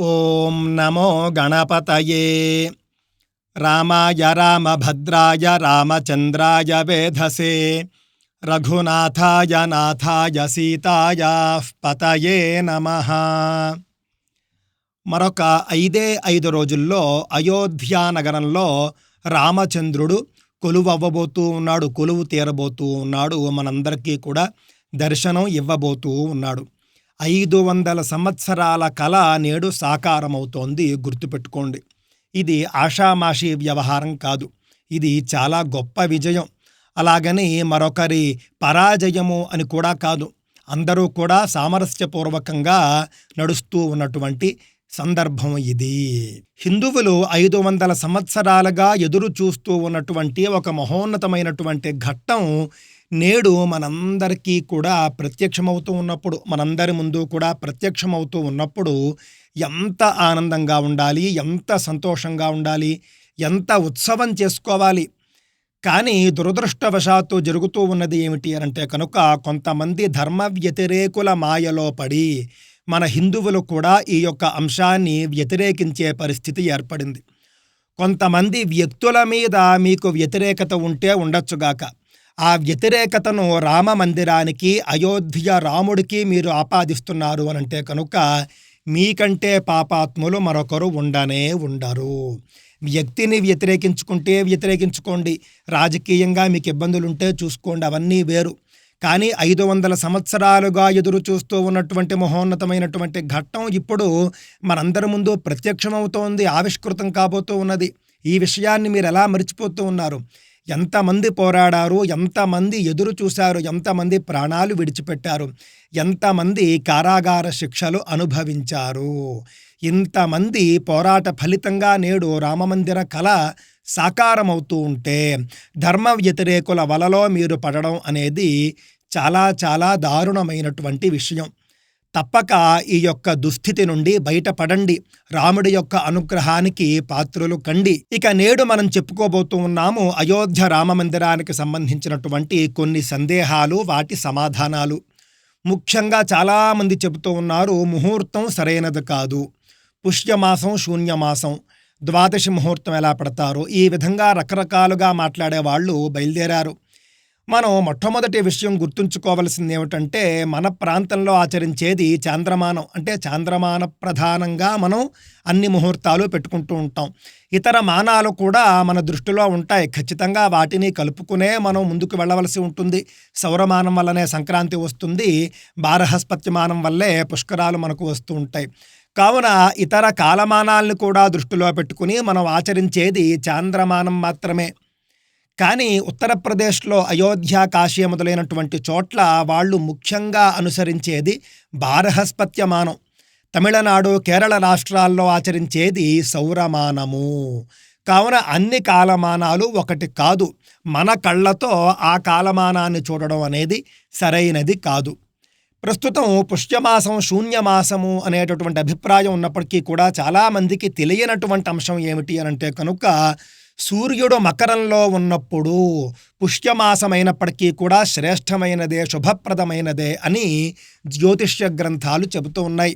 ఓం నమో గణపతయే. రామాయ రామభద్రాయ రామచంద్రాయ వేధసే. రఘునాథాయ నాథాయ సీతాయ పతయే నమ. మరొక ఐదే ఐదు రోజుల్లో అయోధ్యా నగరంలో రామచంద్రుడు కొలువవ్వబోతూ ఉన్నాడు కొలువు తీరబోతూ ఉన్నాడు. మనందరికీ కూడా దర్శనం ఇవ్వబోతూ ఉన్నాడు. ఐదు వందల సంవత్సరాల కళ నేడు సాకారమవుతోంది. గుర్తుపెట్టుకోండి ఇది ఆషామాషీ వ్యవహారం కాదు ఇది చాలా గొప్ప విజయం. అలాగని మరొకరి పరాజయము అని కూడా కాదు అందరూ కూడా సామరస్యపూర్వకంగా నడుస్తూ ఉన్నటువంటి సందర్భం ఇది. హిందువులు ఐదు వందల సంవత్సరాలుగా ఎదురు చూస్తూ ఉన్నటువంటి ఒక మహోన్నతమైనటువంటి ఘట్టం నేడు మనందరికీ కూడా ప్రత్యక్షమవుతూ ఉన్నప్పుడు మనందరి ముందు కూడా ప్రత్యక్షమవుతూ ఉన్నప్పుడు ఎంత ఆనందంగా ఉండాలి ఎంత సంతోషంగా ఉండాలి ఎంత ఉత్సవం చేసుకోవాలి. కానీ దురదృష్టవశాత్తు జరుగుతూ ఉన్నది ఏమిటి అంటే కనుక కొంతమంది ధర్మ వ్యతిరేకుల మాయలో పడి మన హిందువులు కూడా ఈ యొక్క అంశాన్ని వ్యతిరేకించే పరిస్థితి ఏర్పడింది. కొంతమంది వ్యక్తుల మీద మీకు వ్యతిరేకత ఉంటే ఉండొచ్చుగాక ఆ వ్యతిరేకతను రామ మందిరానికి అయోధ్య రాముడికి మీరు ఆపాదిస్తున్నారు అని అంటే కనుక మీకంటే పాపాత్ములు మరొకరు ఉండనే ఉండరు. వ్యక్తిని వ్యతిరేకించుకుంటే వ్యతిరేకించుకోండి. రాజకీయంగా మీకు ఇబ్బందులు ఉంటే చూసుకోండి. అవన్నీ వేరు. కానీ ఐదు వందల సంవత్సరాలుగా ఎదురు చూస్తూ ఉన్నటువంటి మహోన్నతమైనటువంటి ఘట్టం ఇప్పుడు మనందరి ముందు ప్రత్యక్షమవుతోంది ఆవిష్కృతం కాబోతూ ఉన్నది. ఈ విషయాన్ని మీరు ఎలా మర్చిపోతూ ఉన్నారు? ఎంతమంది పోరాడారు ఎంతమంది ఎదురు చూశారు ఎంతమంది ప్రాణాలు విడిచిపెట్టారు ఎంతమంది కారాగార శిక్షలు అనుభవించారు. ఇంతమంది పోరాట ఫలితంగా నేడు రామమందిర కళ సాకారమవుతూ ఉంటే ధర్మ వ్యతిరేకుల వలలో మీరు పడడం అనేది చాలా చాలా దారుణమైనటువంటి విషయం. తప్పక ఈ యొక్క దుస్థితి నుండి బయటపడండి. రాముడి యొక్క అనుగ్రహానికి పాత్రులు కండి. ఇక నేడు మనం చెప్పుకోబోతూ ఉన్నాము అయోధ్య రామ మందిరానికి సంబంధించినటువంటి కొన్ని సందేహాలు వాటి సమాధానాలు. ముఖ్యంగా చాలామంది చెబుతూ ఉన్నారు ముహూర్తం సరైనది కాదు. పుష్యమాసం శూన్యమాసం. ద్వాదశి ముహూర్తం ఎలా పడతారు? ఈ విధంగా రకరకాలుగా మాట్లాడే వాళ్ళు బయలుదేరారు. మనం మొట్టమొదటి విషయం గుర్తుంచుకోవలసింది ఏమిటంటే మన ప్రాంతంలో ఆచరించేది చాంద్రమానం. అంటే చాంద్రమాన ప్రధానంగా మనం అన్ని ముహూర్తాలు పెట్టుకుంటూ ఉంటాం. ఇతర మానాలు కూడా మన దృష్టిలో ఉంటాయి. ఖచ్చితంగా వాటిని కలుపుకునే మనం ముందుకు వెళ్ళవలసి ఉంటుంది. సౌరమానం వల్లనే సంక్రాంతి వస్తుంది. బారహస్పత్యమానం వల్లే పుష్కరాలు మనకు వస్తూ ఉంటాయి. కావున ఇతర కాలమానాలను కూడా దృష్టిలో పెట్టుకుని మనం ఆచరించేది చాంద్రమానం మాత్రమే. కానీ ఉత్తరప్రదేశ్లో అయోధ్య కాశీ మొదలైనటువంటి చోట్ల వాళ్ళు ముఖ్యంగా అనుసరించేది బారహస్పత్యమానం. తమిళనాడు కేరళ రాష్ట్రాల్లో ఆచరించేది సౌరమానము. కావున అన్ని కాలమానాలు ఒకటి కాదు. మన కళ్ళతో ఆ కాలమానాన్ని చూడడం అనేది సరైనది కాదు. ప్రస్తుతం పుష్యమాసం శూన్యమాసము అనేటటువంటి అభిప్రాయం ఉన్నప్పటికీ కూడా చాలామందికి తెలియనటువంటి అంశం ఏమిటి అని అంటే కనుక సూర్యుడు మకరంలో ఉన్నప్పుడు పుష్యమాసమైనప్పటికీ కూడా శ్రేష్టమైనదే శుభప్రదమైనదే అని జ్యోతిష్య గ్రంథాలు చెబుతూ ఉన్నాయి.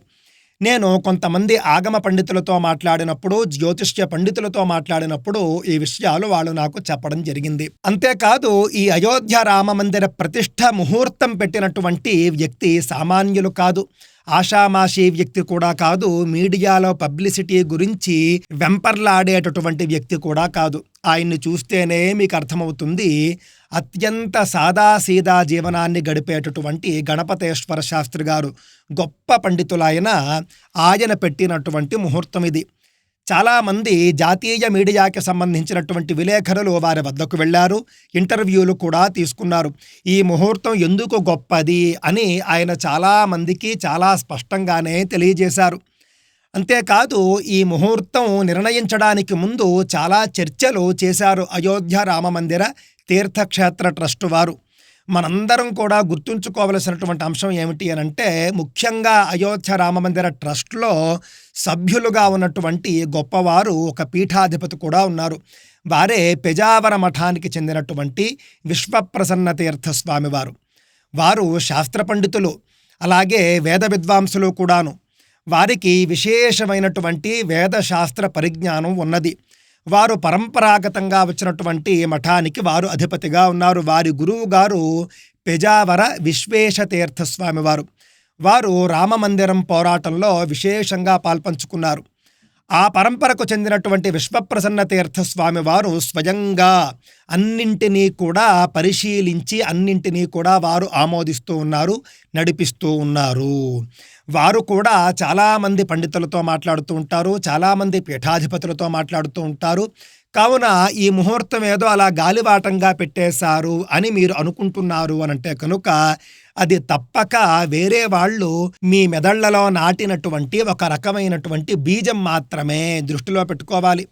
నేను కొంతమంది ఆగమ పండితులతో మాట్లాడినప్పుడు జ్యోతిష్య పండితులతో మాట్లాడినప్పుడు ఈ విషయాలు వాళ్ళు నాకు చెప్పడం జరిగింది. అంతేకాదు ఈ అయోధ్య రామ మందిర ప్రతిష్ట ముహూర్తం పెట్టినటువంటి వ్యక్తి సామాన్యులు కాదు. ఆషామాషీ వ్యక్తి కూడా కాదు. మీడియాలో పబ్లిసిటీ గురించి వెంపర్లాడేటటువంటి వ్యక్తి కూడా కాదు. ఆయన్ని చూస్తేనే మీకు అర్థమవుతుంది అత్యంత సాదాసీదా జీవనాన్ని గడిపేటటువంటి గణపతేశ్వర శాస్త్రి గారు గొప్ప పండితులైన ఆయన పెట్టినటువంటి ముహూర్తం ఇది. చాలామంది జాతీయ మీడియాకి సంబంధించినటువంటి విలేకరులు వారి వద్దకు వెళ్ళారు ఇంటర్వ్యూలు కూడా తీసుకున్నారు. ఈ ముహూర్తం ఎందుకు గొప్పది అని ఆయన చాలామందికి చాలా స్పష్టంగానే తెలియజేశారు. అంతేకాదు ఈ ముహూర్తం నిర్ణయించడానికి ముందు చాలా చర్చలు చేశారు అయోధ్య రామమందిర తీర్థక్షేత్ర ట్రస్ట్ వారు. మనందరం కూడా గుర్తుంచుకోవలసినటువంటి అంశం ఏమిటి అని అంటే ముఖ్యంగా అయోధ్య రామమందిర ట్రస్ట్లో సభ్యులుగా ఉన్నటువంటి గొప్పవారు ఒక పీఠాధిపతి కూడా ఉన్నారు. వారే పెజావర మఠానికి చెందినటువంటి విశ్వప్రసన్న తీర్థస్వామివారు వారు శాస్త్ర పండితులు అలాగే వేద విద్వాంసులు కూడాను. వారికి విశేషమైనటువంటి వేదశాస్త్ర పరిజ్ఞానం ఉన్నది. వారు పరంపరాగతంగా వచ్చినటువంటి మఠానికి వారు అధిపతిగా ఉన్నారు. వారి గురువు గారు పెజావర విశ్వేశతీర్థస్వామివారు వారు. వారు రామమందిరం పోరాటంలో విశేషంగా పాల్పంచుకున్నారు. ఆ పరంపరకు చెందినటువంటి విశ్వప్రసన్న తీర్థ స్వామి వారు స్వయంగా అన్నింటినీ కూడా పరిశీలించి అన్నింటినీ కూడా వారు ఆమోదిస్తూ ఉన్నారు నడిపిస్తూ ఉన్నారు. వారు కూడా చాలామంది పండితులతో మాట్లాడుతూ ఉంటారు చాలామంది పీఠాధిపతులతో మాట్లాడుతూ ఉంటారు. కావున ఈ ముహూర్తం ఏదో అలా గాలివాటంగా పెట్టేశారు అని మీరు అనుకుంటున్నారు అని అంటే కనుక అది తప్పక వేరే వాళ్ళు మీ మెదళ్ళలో నాటినటువంటి ఒక రకమైనటువంటి బీజం మాత్రమే దృష్టిలో పెట్టుకోవాలి.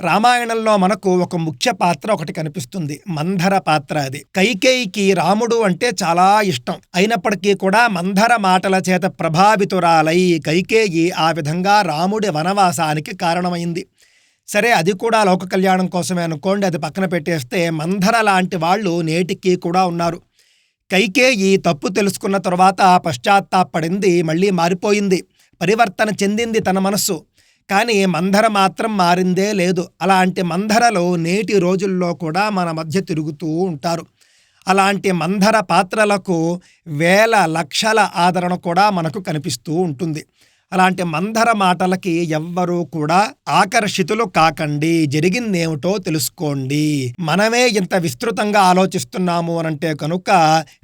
రామాయణంలో మనకు ఒక ముఖ్య పాత్ర ఒకటి కనిపిస్తుంది. మంధర పాత్ర అది. కైకేయికి రాముడు అంటే చాలా ఇష్టం. అయినప్పటికీ కూడా మంధర మాటల చేత ప్రభావితురాలై కైకేయి ఆ విధంగా రాముడి వనవాసానికి కారణమైంది. సరే అది కూడా లోక కళ్యాణం కోసమే అనుకోండి. అది పక్కన పెట్టేస్తే మంధర లాంటి వాళ్ళు నేటికి కూడా ఉన్నారు. కైకేయి తప్పు తెలుసుకున్న తర్వాత పశ్చాత్తాపడింది మళ్ళీ మారిపోయింది పరివర్తన చెందింది తన మనస్సు. కానీ మంధర మాత్రం మారిందే లేదు. అలాంటి మంధరలు నేటి రోజుల్లో కూడా మన మధ్య తిరుగుతూ ఉంటారు. అలాంటి మంధర పాత్రలకు వేల లక్షల ఆదరణ కూడా మనకు కనిపిస్తూ ఉంటుంది. అలాంటి మందర మాటలకి ఎవ్వరూ కూడా ఆకర్షితులు కాకండి. జరిగిందేమిటో తెలుసుకోండి. మనమే ఇంత విస్తృతంగా ఆలోచిస్తున్నాము అనంటే కనుక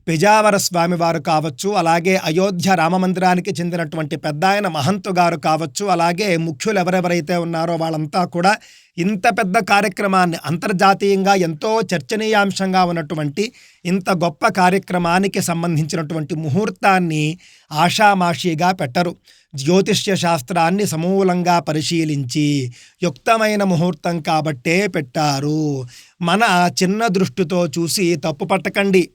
పెజావర స్వామి వారు కావచ్చు అలాగే అయోధ్య రామ మందిరానికి చెందినటువంటి పెద్ద ఆయన మహంతు గారు కావచ్చు అలాగే ముఖ్యులు ఎవరెవరైతే ఉన్నారో వాళ్ళంతా కూడా ఇంత పెద్ద కార్యక్రమాన్ని అంతర్జాతీయంగా ఎంతో చర్చనీయాంశంగా ఉన్నటువంటి ఇంత గొప్ప కార్యక్రమానికి సంబంధించినటువంటి ముహూర్తాన్ని ఆషామాషిగా పెట్టరు. జ్యోతిష్య శాస్త్రాన్ని సమూలంగా పరిశీలించి యుక్తమైన ముహూర్తం కాబట్టే పెట్టారు. మన చిన్న దృష్టితో చూసి తప్పు పట్టకండి.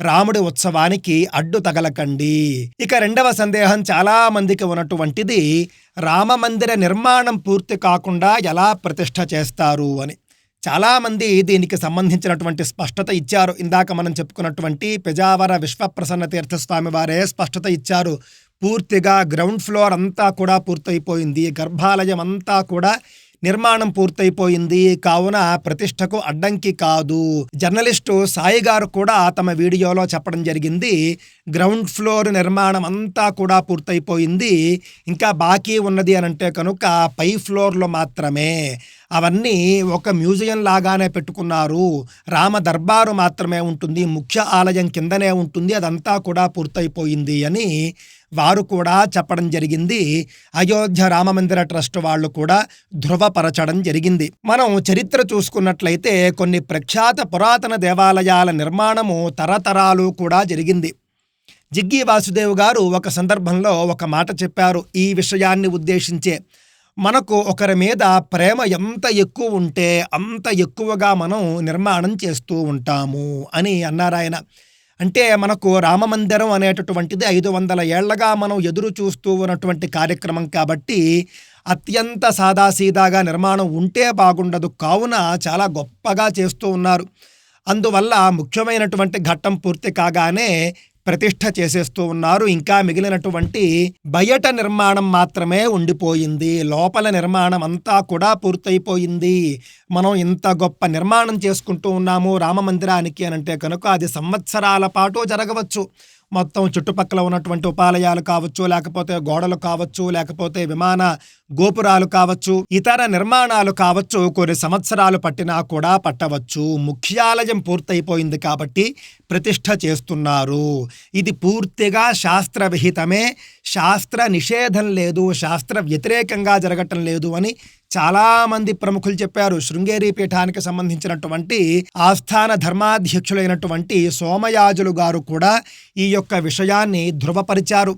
రాముడి ఉత్సవానికి అడ్డు తగలకండి. ఇక రెండవ సందేహం చాలా మందికి ఉన్నటువంటిది రామమందిర నిర్మాణం పూర్తి కాకుండా ఎలా ప్రతిష్ట చేస్తారు అని. చాలామంది దీనికి సంబంధించినటువంటి స్పష్టత ఇచ్చారు. ఇందాక మనం చెప్పుకున్నటువంటి పెజావర విశ్వప్రసన్న తీర్థస్వామి వారే స్పష్టత ఇచ్చారు. పూర్తిగా గ్రౌండ్ ఫ్లోర్ అంతా కూడా పూర్తయిపోయింది. గర్భాలయం అంతా కూడా నిర్మాణం పూర్తయిపోయింది. కావున ప్రతిష్టకు అడ్డంకి కాదు. జర్నలిస్టు సాయి గారు కూడా తమ వీడియోలో చెప్పడం జరిగింది. గ్రౌండ్ ఫ్లోర్ నిర్మాణం అంతా కూడా పూర్తయిపోయింది. ఇంకా బాకీ ఉన్నది అని అంటే కనుక పై ఫ్లోర్లో మాత్రమే. అవన్నీ ఒక మ్యూజియం లాగానే పెట్టుకున్నారు. రామ దర్బారు మాత్రమే ఉంటుంది. ముఖ్య ఆలయం కిందనే ఉంటుంది. అదంతా కూడా పూర్తయిపోయింది అని వారు కూడా చెప్పడం జరిగింది. అయోధ్య రామమందిర ట్రస్ట్ వాళ్ళు కూడా ధృవపరచడం జరిగింది. మనం చరిత్ర చూసుకున్నట్లయితే కొన్ని ప్రఖ్యాత పురాతన దేవాలయాల నిర్మాణము తరతరాలు కూడా జరిగింది. జిగ్గి వాసుదేవ్ గారు ఒక సందర్భంలో ఒక మాట చెప్పారు ఈ విషయాన్ని ఉద్దేశించే. మనకు ఒకరి మీద ప్రేమ ఎంత ఎక్కువ ఉంటే అంత ఎక్కువగా మనం నిర్మాణం చేస్తూ ఉంటాము అని అన్నారాయన అంటే మనకు రామమందిరం అనేటటువంటిది ఐదు వందల ఏళ్ళగా మనం ఎదురు చూస్తూ ఉన్నటువంటి కార్యక్రమం కాబట్టి అత్యంత సాదాసీదాగా నిర్మాణం ఉంటే బాగుండదు. కావున చాలా గొప్పగా చేస్తూ ఉన్నారు. అందువల్ల ముఖ్యమైనటువంటి ఘట్టం పూర్తి కాగానే ప్రతిష్ట చేసేస్తూ ఉన్నారు. ఇంకా మిగిలినటువంటి బయట నిర్మాణం మాత్రమే ఉండిపోయింది. లోపల నిర్మాణం అంతా కూడా పూర్తయిపోయింది. మనం ఇంత గొప్ప నిర్మాణం చేసుకుంటూ ఉన్నాము రామ మందిరానికి అని అంటే కనుక అది సంవత్సరాల పాటు జరగవచ్చు. మొత్తం చుట్టుపక్కల ఉన్నటువంటి ఉపాలయాలు కావచ్చు లేకపోతే గోడలు కావచ్చు లేకపోతే విమాన గోపురాలు కావచ్చు ఇతర నిర్మాణాలు కావచ్చు కొన్ని సంవత్సరాలు పట్టినా కూడా పట్టవచ్చు. ముఖ్యాలయం పూర్తయిపోయింది కాబట్టి ప్రతిష్ట చేస్తున్నారు. ఇది పూర్తిగా శాస్త్ర విహితమే శాస్త్ర నిషేధం లేదు శాస్త్ర వ్యతిరేకంగా జరగటం లేదు అని చాలామంది ప్రముఖులు చెప్పారు శృంగేరి పీఠానికి సంబంధించినటువంటి ఆస్థాన ధర్మాధ్యక్షులైనటువంటి సోమయాజులు గారు కూడా ఈ యొక్క విషయాన్ని ధృవపరిచారు.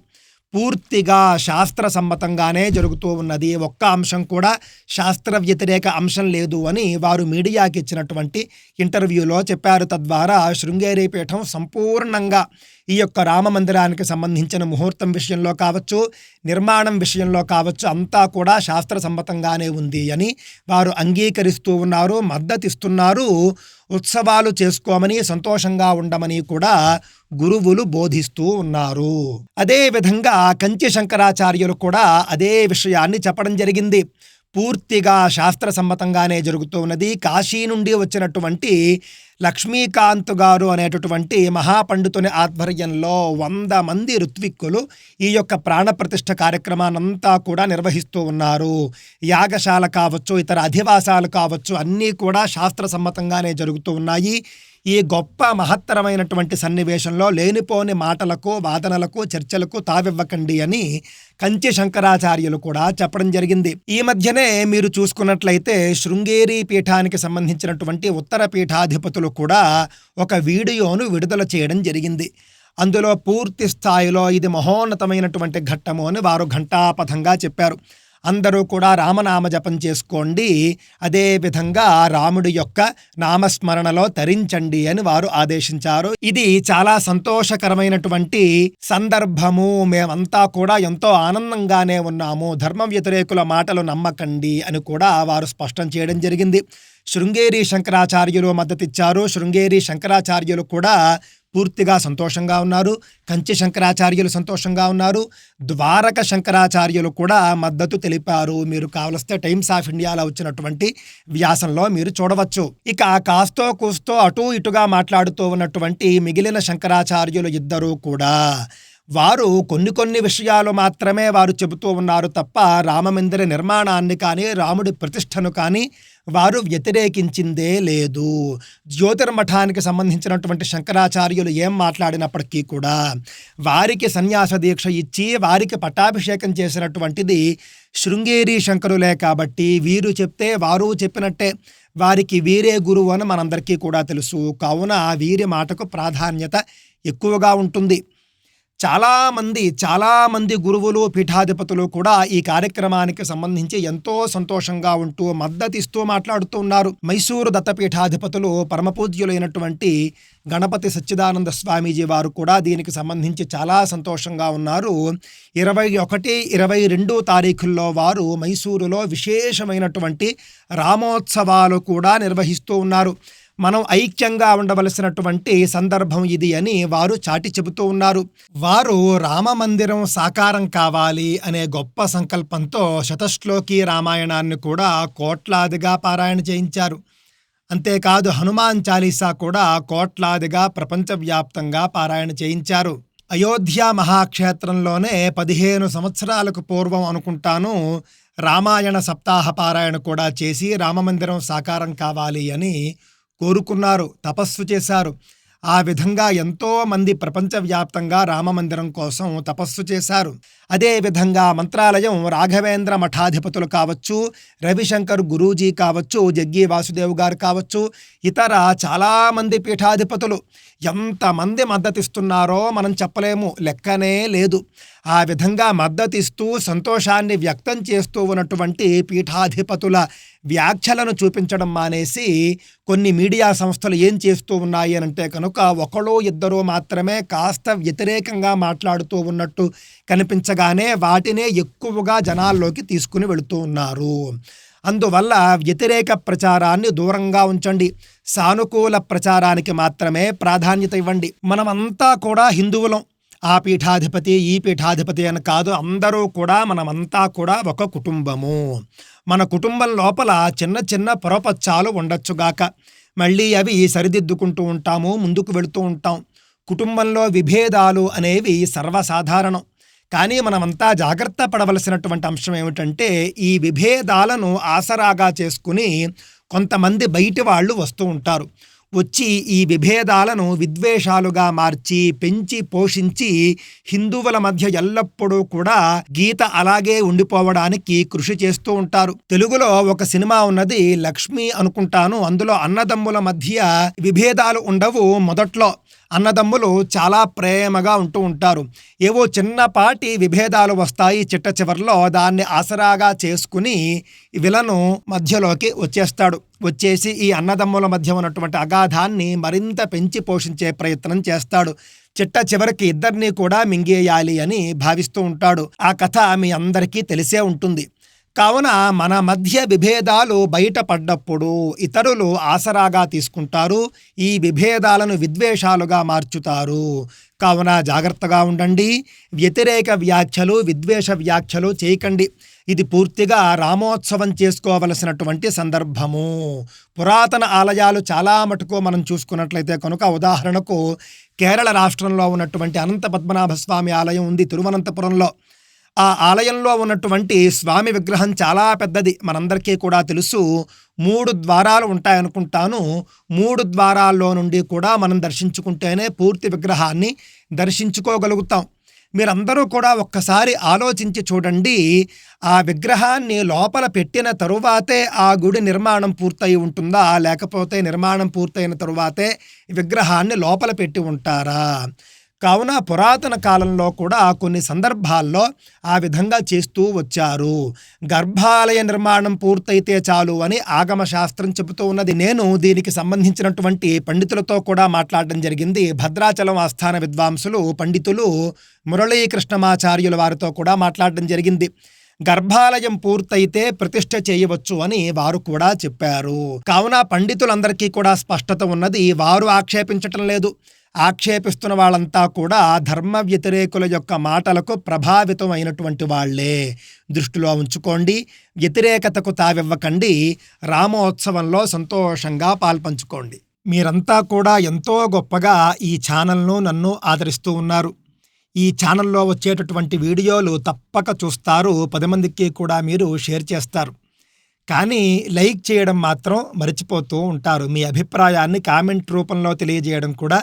పూర్తిగా శాస్త్ర సమ్మతంగానే జరుగుతూ ఉన్నది. ఒక్క అంశం కూడా శాస్త్ర వ్యతిరేక అంశం లేదు అని వారు మీడియాకి ఇచ్చినటువంటి ఇంటర్వ్యూలో చెప్పారు. తద్వారా శృంగేరి పీఠం సంపూర్ణంగా ఈ యొక్క రామ మందిరానికి సంబంధించిన ముహూర్తం విషయంలో కావచ్చు నిర్మాణం విషయంలో కావచ్చు అంతా కూడా శాస్త్ర సమ్మతంగానే ఉంది అని వారు అంగీకరిస్తూ ఉన్నారు మద్దతిస్తున్నారు. ఉత్సవాలు చేసుకోమని సంతోషంగా ఉండమని కూడా గురువులు బోధిస్తూ ఉన్నారు. అదే విధంగా కంచి శంకరాచార్యులు కూడా అదే విషయాన్ని చెప్పడం జరిగింది. పూర్తిగా శాస్త్ర సమ్మతంగానే జరుగుతూ ఉన్నది. కాశీ నుండి వచ్చినటువంటి లక్ష్మీకాంత్ గారు అనేటటువంటి మహాపండితుని ఆధ్వర్యంలో వంద మంది ఋత్విక్కులు ఈ యొక్క ప్రాణప్రతిష్ఠ కార్యక్రమాన్నంతా కూడా నిర్వహిస్తూ ఉన్నారు. యాగశాల కావచ్చు ఇతర అధివాసాలు కావచ్చు అన్నీ కూడా శాస్త్ర సమ్మతంగానే జరుగుతూ ఉన్నాయి. ఈ గొప్ప మహత్తరమైనటువంటి సన్నివేశంలో లేనిపోని మాటలకు వాదనలకు చర్చలకు తావివ్వకండి అని కంచి శంకరాచార్యులు కూడా చెప్పడం జరిగింది. ఈ మధ్యనే మీరు చూసుకున్నట్లయితే శృంగేరి పీఠానికి సంబంధించినటువంటి ఉత్తర పీఠాధిపతులు కూడా ఒక వీడియోను విడుదల చేయడం జరిగింది. అందులో పూర్తి స్థాయిలో ఇది మహోన్నతమైనటువంటి ఘట్టము అని వారు ఘంటాపథంగా చెప్పారు. అందరూ కూడా రామనామ జపం చేసుకోండి. అదే విధంగా రాముడి యొక్క నామస్మరణలో తరించండి అని వారు ఆదేశించారు. ఇది చాలా సంతోషకరమైనటువంటి సందర్భము. మేమంతా కూడా ఎంతో ఆనందంగానే ఉన్నాము. ధర్మ వ్యతిరేకుల మాటలు నమ్మకండి అని కూడా వారు స్పష్టం చేయడం జరిగింది. శృంగేరి శంకరాచార్యులు మద్దతిచ్చారు. శృంగేరి శంకరాచార్యులు కూడా పూర్తిగా సంతోషంగా ఉన్నారు. కంచి శంకరాచార్యులు సంతోషంగా ఉన్నారు. ద్వారక శంకరాచార్యులు కూడా మద్దతు తెలిపారు. మీరు కావలిస్తే టైమ్స్ ఆఫ్ ఇండియాలో వచ్చినటువంటి వ్యాసంలో మీరు చూడవచ్చు. ఇక కాస్తో కూస్తో అటూ ఇటుగా మాట్లాడుతూ ఉన్నటువంటి మిగిలిన శంకరాచార్యులు ఇద్దరూ కూడా వారు కొన్ని కొన్ని విషయాలు మాత్రమే వారు చెబుతూ ఉన్నారు తప్ప రామమందిర నిర్మాణాన్ని కానీ రాముడి ప్రతిష్టను కానీ వారు వ్యతిరేకించిందే లేదు. జ్యోతిర్మఠానికి సంబంధించినటువంటి శంకరాచార్యులు ఏం మాట్లాడినప్పటికీ కూడా వారికి సన్యాస దీక్ష ఇచ్చి వారికి పట్టాభిషేకం చేసినటువంటిది శృంగేరి శంకరులే కాబట్టి వీరు చెప్తే వారు చెప్పినట్టే. వారికి వీరే గురువు అని మనందరికీ కూడా తెలుసు. కావున వీరి మాటకు ప్రాధాన్యత ఎక్కువగా ఉంటుంది. చాలామంది చాలామంది గురువులు పీఠాధిపతులు కూడా ఈ కార్యక్రమానికి సంబంధించి ఎంతో సంతోషంగా ఉంటూ మద్దతిస్తూ మాట్లాడుతూ ఉన్నారు. మైసూరు దత్తపీఠాధిపతులు పరమపూజ్యులైనటువంటి గణపతి సచ్చిదానంద స్వామీజీ వారు కూడా దీనికి సంబంధించి చాలా సంతోషంగా ఉన్నారు. ఇరవై ఒకటి ఇరవై రెండు తారీఖుల్లో వారు మైసూరులో విశేషమైనటువంటి రామోత్సవాలు కూడా నిర్వహిస్తూ ఉన్నారు. మనం ఐక్యంగా ఉండవలసినటువంటి సందర్భం ఇది అని వారు చాటి చెబుతూ ఉన్నారు. వారు రామ మందిరం సాకారం కావాలి అనే గొప్ప సంకల్పంతో శతశ్లోకి రామాయణాన్ని కూడా కోట్లాదిగా పారాయణ చేయించారు. అంతేకాదు హనుమాన్ చాలీసా కూడా కోట్లాదిగా ప్రపంచవ్యాప్తంగా పారాయణ చేయించారు. అయోధ్య మహాక్షేత్రంలోనే పదిహేను సంవత్సరాలకు పూర్వం అనుకుంటాను రామాయణ సప్తాహ పారాయణ కూడా చేసి రామమందిరం సాకారం కావాలి అని కోరుకున్నారు తపస్సు చేశారు. ఆ విధంగా ఎంతో మంది ప్రపంచవ్యాప్తంగా రామమందిరం కోసం తపస్సు చేశారు. అదే విధంగా మంత్రాలయం రాఘవేంద్ర మఠాధిపతులు కావచ్చు రవిశంకర్ గురూజీ కావచ్చు జగ్గి వాసుదేవ్ గారు కావచ్చు ఇతర చాలామంది పీఠాధిపతులు ఎంతమంది మద్దతిస్తున్నారో మనం చెప్పలేము లెక్కనే లేదు. ఆ విధంగా మద్దతిస్తూ సంతోషాన్ని వ్యక్తం చేస్తూ ఉన్నటువంటి పీఠాధిపతుల వ్యాఖ్యలను చూపించడం మానేసి కొన్ని మీడియా సంస్థలు ఏం చేస్తూ ఉన్నాయి అని అంటే కనుక ఒకళ్ళు ఇద్దరు మాత్రమే కాస్త వ్యతిరేకంగా మాట్లాడుతూ ఉన్నట్టు కనిపించగానే వాటినే ఎక్కువగా జనాల్లోకి తీసుకుని వెళుతూ ఉన్నారు. అందువల్ల వ్యతిరేక ప్రచారాన్ని దూరంగా ఉంచండి. సానుకూల ప్రచారానికి మాత్రమే ప్రాధాన్యత ఇవ్వండి. మనమంతా కూడా హిందువులం. ఆ పీఠాధిపతి ఈ పీఠాధిపతి అని కాదు అందరూ కూడా మనమంతా కూడా ఒక కుటుంబము. మన కుటుంబం లోపల చిన్న చిన్న పొరపచ్చాలు ఉండొచ్చుగాక మళ్ళీ అవి సరిదిద్దుకుంటూ ఉంటాము ముందుకు వెళుతూ ఉంటాం. కుటుంబంలో విభేదాలు అనేవి సర్వసాధారణం. కానీ మనమంతా జాగ్రత్త పడవలసినటువంటి అంశం ఏమిటంటే ఈ విభేదాలను ఆసరాగా చేసుకుని కొంతమంది బయటి వాళ్ళు వస్తూ ఉంటారు. వచ్చి ఈ విభేదాలను విద్వేషాలుగా మార్చి పెంచి పోషించి హిందువుల మధ్య ఎల్లప్పుడూ కూడా గీత అలాగే ఉండిపోవడానికి కృషి చేస్తూ ఉంటారు. తెలుగులో ఒక సినిమా ఉన్నది లక్ష్మి అనుకుంటాను. అందులో అన్నదమ్ముల మధ్య విభేదాలు ఉండవు మొదట్లో. అన్నదమ్ములు చాలా ప్రేమగా ఉంటూ ఉంటారు. ఏవో చిన్నపాటి విభేదాలు వస్తాయి చిట్ట చివరిలో దాన్ని ఆసరాగా చేసుకుని విలను మధ్యలోకి వచ్చేస్తాడు. వచ్చేసి ఈ అన్నదమ్ముల మధ్య ఉన్నటువంటి అగాధాన్ని మరింత పెంచి పోషించే ప్రయత్నం చేస్తాడు. చిట్ట చివరికి ఇద్దరినీ కూడా మింగేయాలి అని భావిస్తూ ఉంటాడు. ఆ కథ మీ అందరికీ తెలిసే ఉంటుంది. కావున మన మధ్య విభేదాలు బయటపడ్డప్పుడు ఇతరులు ఆసరాగా తీసుకుంటారు ఈ విభేదాలను విద్వేషాలుగా మార్చుతారు. కావున జాగ్రత్తగా ఉండండి. వ్యతిరేక వ్యాఖ్యలు విద్వేష వ్యాఖ్యలు చేయకండి. ఇది పూర్తిగా రామోత్సవం చేసుకోవలసినటువంటి సందర్భము. పురాతన ఆలయాలు చాలా మటుకు మనం చూసుకున్నట్లయితే కనుక ఉదాహరణకు కేరళ రాష్ట్రంలో ఉన్నటువంటి అనంత పద్మనాభ స్వామి ఆలయం ఉంది తిరువనంతపురంలో. ఆ ఆలయంలో ఉన్నటువంటి స్వామి విగ్రహం చాలా పెద్దది. మనందరికీ కూడా తెలుసు. మూడు ద్వారాలు ఉంటాయనుకుంటాను. మూడు ద్వారాల్లో నుండి కూడా మనం దర్శించుకుంటేనే పూర్తి విగ్రహాన్ని దర్శించుకోగలుగుతాం. మీరందరూ కూడా ఒక్కసారి ఆలోచించి చూడండి. ఆ విగ్రహాన్ని లోపల పెట్టిన తరువాతే ఆ గుడి నిర్మాణం పూర్తయి ఉంటుందా? లేకపోతే నిర్మాణం పూర్తయిన తరువాతే విగ్రహాన్ని లోపల పెట్టి ఉంటారా? కావున పురాతన కాలంలో కూడా కొన్ని సందర్భాల్లో ఆ విధంగా చేస్తూ వచ్చారు. గర్భాలయ నిర్మాణం పూర్తయితే చాలు అని ఆగమ శాస్త్రం చెబుతూ ఉన్నది. నేను దీనికి సంబంధించినటువంటి పండితులతో కూడా మాట్లాడడం జరిగింది. భద్రాచలం ఆస్థాన విద్వాంసులు పండితులు మురళీకృష్ణమాచార్యుల వారితో కూడా మాట్లాడడం జరిగింది. గర్భాలయం పూర్తయితే ప్రతిష్ట చేయవచ్చు అని వారు కూడా చెప్పారు. కావున పండితులందరికీ కూడా స్పష్టత ఉన్నది. వారు ఆక్షేపించటం లేదు. ఆక్షేపిస్తున్న వాళ్ళంతా కూడా ధర్మ వ్యతిరేకుల యొక్క మాటలకు ప్రభావితం అయినటువంటి వాళ్ళే దృష్టిలో ఉంచుకోండి. వ్యతిరేకతకు తావివ్వకండి. రామోత్సవంలో సంతోషంగా పాల్పంచుకోండి. మీరంతా కూడా ఎంతో గొప్పగా ఈ ఛానల్ను నన్ను ఆదరిస్తూ ఉన్నారు. ఈ ఛానల్లో వచ్చేటటువంటి వీడియోలు తప్పక చూస్తారు. పది మందికి కూడా మీరు షేర్ చేస్తారు. కానీ లైక్ చేయడం మాత్రం మర్చిపోతూ ఉంటారు. మీ అభిప్రాయాన్ని కామెంట్ రూపంలో తెలియజేయడం కూడా